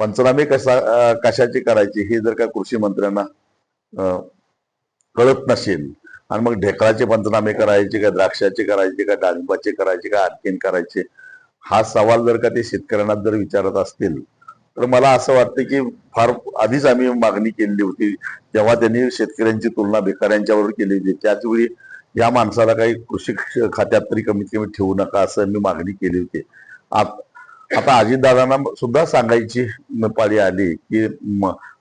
पंचनामे कसा कशाची कशाचे करायचे हे जर का कृषी मंत्र्यांना कळत नसेल आणि मग ढेकळाचे पंचनामे करायचे का द्राक्षाचे करायचे का डाळिंबाचे करायचे का आणखीन करायचे हा सवाल जर का ते शेतकऱ्यांना जर विचारत असतील तर मला असं वाटतं की फार आधीच आम्ही मागणी केलेली होती जेव्हा त्यांनी शेतकऱ्यांची तुलना भिकाऱ्यांच्यावर केली होती त्याचवेळी या माणसाला काही कृषी क्ष- खात्यात तरी कमीत कमी ठेवू नका असं मी मागणी केली होती. आता अजितदादांना सुद्धा सांगायची पाळी आली की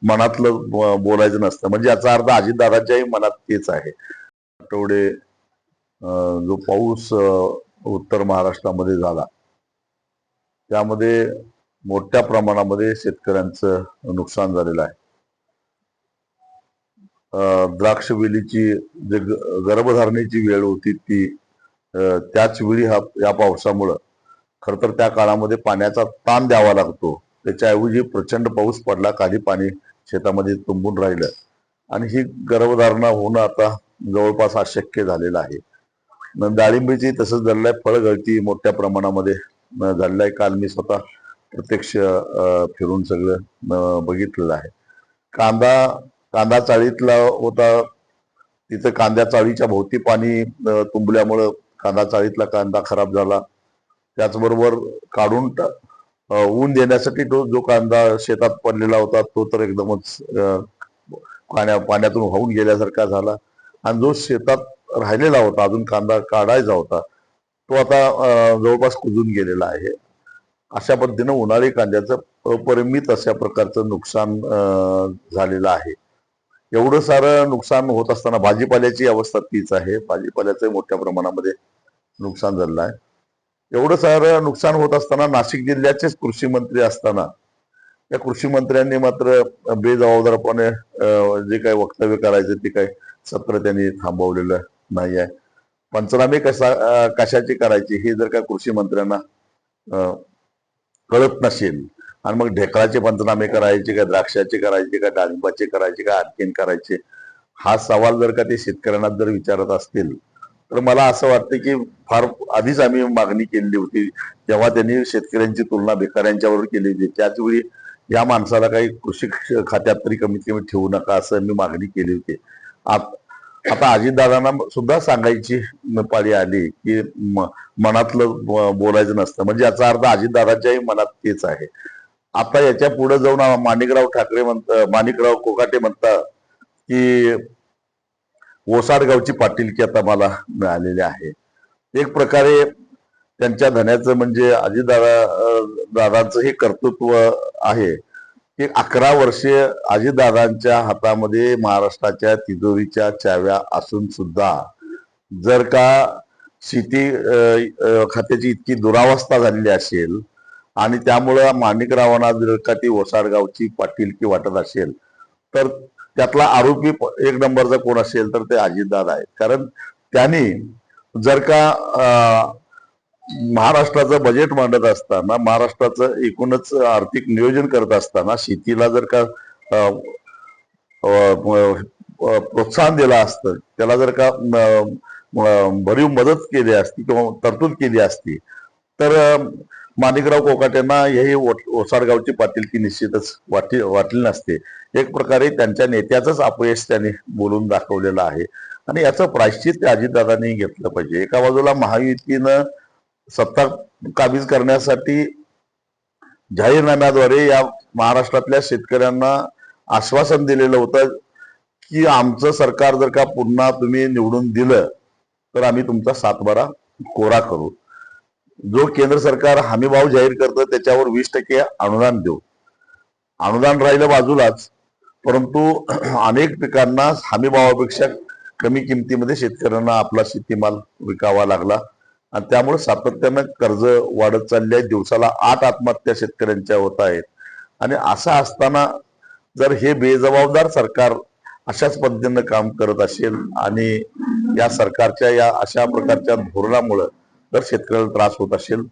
मनातलं बोलायचं नसतं. म्हणजे याचा अर्थ अजितदादाच्याही मनात तेच आहे. आठवडे जो पाऊस उत्तर महाराष्ट्रामध्ये झाला त्यामध्ये मोठ्या प्रमाणामध्ये शेतकऱ्यांचं नुकसान झालेलं आहे. द्राक्ष वेलीची जे गर्भधारणेची वेळ होती ती त्याच वेळी हा या पावसामुळं खर तर त्या काळामध्ये पाण्याचा ताण द्यावा लागतो. त्याच्याऐवजी प्रचंड पाऊस पडला काही पाणी शेतामध्ये तुंबून राहिलं. आणि ही गर्भधारणा होणं आता जवळपास अशक्य झालेलं आहे. न डाळिंबीची तसंच झालेलं आहे फळगळती मोठ्या प्रमाणामध्ये. झालेलं आहे काल मी स्वतः प्रत्यक्ष फिरून सगळं बघितलेलं आहे. कांदा कांदा चाळीतला होता. तिथं कांद्या चाळीच्या भोवती पाणी तुंबल्यामुळं कांदा चाळीतला कांदा खराब झाला. त्याचबरोबर काढून ऊन देण्यासाठी तो जो कांदा शेतात पडलेला होता तो तर एकदमच पाण्या पाण्यातून वाहून गेल्यासारखा झाला. आणि जो शेतात राहिलेला होता अजून कांदा काढायचा होता तो आता जवळपास कुजून गेलेला आहे. अशा पद्धतीनं उन्हाळी कांद्याचं अपरिमित अशा प्रकारचं नुकसान झालेलं आहे. एवढं सारं नुकसान होत असताना भाजीपाल्याची अवस्था तीच आहे. भाजीपाल्याचं मोठ्या प्रमाणामध्ये नुकसान झालेलं आहे. एवढं सारं नुकसान होत असताना नाशिक जिल्ह्याचेच कृषी मंत्री असताना या कृषी मंत्र्यांनी मात्र बेजबाबदारपणे जे काही वक्तव्य करायचे ते काही सत्र त्यांनी थांबवलेलं नाही आहे. पंचनामे कसा कशाची कशाचे करायचे हे जर का कृषी मंत्र्यांना कळत नसेल आणि मग ढेकळाचे पंचनामे करायचे का द्राक्षाचे करायचे का डाळिंबाचे करायचे का आणखीन करायचे हा सवाल जर का ते शेतकऱ्यांना जर विचारत असतील तर मला असं वाटतं की फार आधीच आम्ही मागणी केलेली होती. जेव्हा त्यांनी शेतकऱ्यांची तुलना भिकाऱ्यांच्यावर केली होती त्याचवेळी या माणसाला काही कृषी खात्यात तरी कमीत कमी ठेवू नका असं मी मागणी केली होती. आता अजितदादांना सुद्धा सांगायची पाळी आली की मनातलं बोलायचं नसतं. म्हणजे याचा अर्थ अजितदादाच्याही मनात तेच आहे. आता याच्यापुढे जाऊन माणिकराव ठाकरे म्हणत माणिकराव कोकाटे म्हणतात की ओसाडगावची पाटीलकी आता मला मिळालेली आहे. एक प्रकारे त्यांच्या धन्याचं म्हणजे अजितदादा दादांचं हे कर्तृत्व आहे की अकरा वर्षे अजितदादांच्या हातामध्ये महाराष्ट्राच्या तिजोरीच्या चाव्या असून सुद्धा जर का शेती खात्याची इतकी दुरावस्था झालेली असेल आणि त्यामुळं माणिकरावांना जर का ती ओसाडगावची पाटीलकी वाटत असेल तर त्यातला आरोपी एक नंबरचा कोण असेल तर ते अजितदादा आहेत. कारण त्यांनी जर का महाराष्ट्राचं बजेट मांडत असताना महाराष्ट्राचं एकूणच आर्थिक नियोजन करत असताना शेतीला जर का प्रोत्साहन दिलं असतं त्याला जर का भरीव मदत केली असती किंवा तरतूद केली असती तर अं, माणिकराव कोकाटेंना हे ओसाडगावची पाटीलकी निश्चितच वाटली वाटली नसते. एक प्रकारे त्यांच्या नेत्याचंच अपयश त्यांनी बोलून दाखवलेलं आहे. आणि याचं प्रायश्चित अजितदादांनी घेतलं पाहिजे. एका बाजूला महायुतीनं सत्ता काबीज करण्यासाठी जाहीरनाम्याद्वारे या महाराष्ट्रातल्या शेतकऱ्यांना आश्वासन दिलेलं होतं की आमचं सरकार जर का पुन्हा तुम्ही निवडून दिलं तर आम्ही तुमचा सातबारा कोरा करू. जो केंद्र सरकार हमीभाव जाहीर करतं त्याच्यावर वीस टक्के अनुदान देऊ. अनुदान राहिलं बाजूलाच परंतु अनेक पिकांना हमीभावापेक्षा कमी किमतीमध्ये शेतकऱ्यांना आपला शेतीमाल विकावा लागला. आणि त्यामुळे सातत्यानं कर्ज वाढत चालली आहे. दिवसाला आठ आत्महत्या शेतकऱ्यांच्या होत आहेत. आणि असं असताना जर हे बेजबाबदार सरकार अशाच पद्धतीनं काम करत असेल आणि या सरकारच्या या अशा प्रकारच्या धोरणामुळं जर शेतकऱ्याला त्रास होत असेल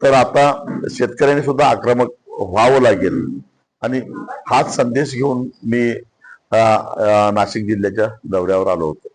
तर आता शेतकऱ्यांनी सुद्धा आक्रमक व्हावं लागेल. आणि हाच संदेश घेऊन मी नाशिक जिल्ह्याच्या दौऱ्यावर आलो होतो.